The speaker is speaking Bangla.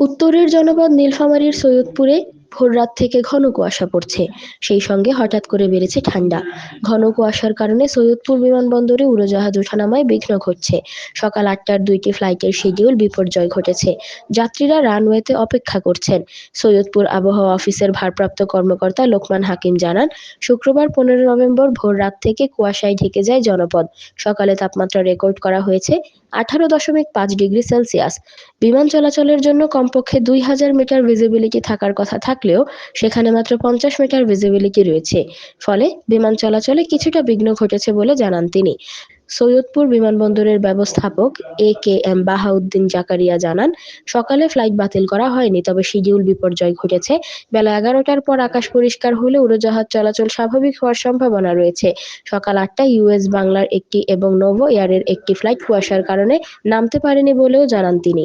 উত্তরের জনপদ নীলফামারীর সৈয়দপুরে ভোররাত থেকে ঘন কুয়াশা পড়ছে। সেই সঙ্গে হঠাৎ করে বেড়েছে ঠান্ডা। ঘন কুয়াশার কারণে সৈয়দপুর বিমানবন্দরে উড়োজাহাজ ওঠানামায় বিঘ্ন ঘটছে। সকাল আটটার দুইটি ফ্লাইটের শিডিউল বিপর্যয় ঘটেছে। যাত্রীরা রানওয়েতে অপেক্ষা করছেন। সৈয়দপুর আবহাওয়া অফিসের ভারপ্রাপ্ত কর্মকর্তা লোকমান হাকিম জানান, শুক্রবার পনেরো নভেম্বর ভোর রাত থেকে কুয়াশায় ঢেকে যায় জনপদ। সকালে তাপমাত্রা রেকর্ড করা হয়েছে আঠারো দশমিক পাঁচ ডিগ্রি সেলসিয়াস। বিমান চলাচলের জন্য কমপক্ষে দুই হাজার মিটার ভিজিবিলিটি থাকার কথা থাকলেও সেখানে মাত্র পঞ্চাশ মিটার ভিজিবিলিটি রয়েছে। ফলে বিমান চলাচলে কিছুটা বিঘ্ন ঘটেছে বলে জানান তিনি। সৈয়দপুর বিমানবন্দরের ব্যবস্থাপক A K M Bahauddin Zakaria জানান, সকালে ফ্লাইট বাতিল করা হয়নি, তবে শিডিউল বিপর্যয় ঘটেছে। বেলা এগারোটার পর আকাশ পরিষ্কার হলে উড়োজাহাজ চলাচল স্বাভাবিক হওয়ার সম্ভাবনা রয়েছে। সকাল আটটায় ইউএস বাংলার একটি এবং নোভো এয়ারের একটি ফ্লাইট কুয়াশার কারণে নামতে পারেনি বলেও জানান তিনি।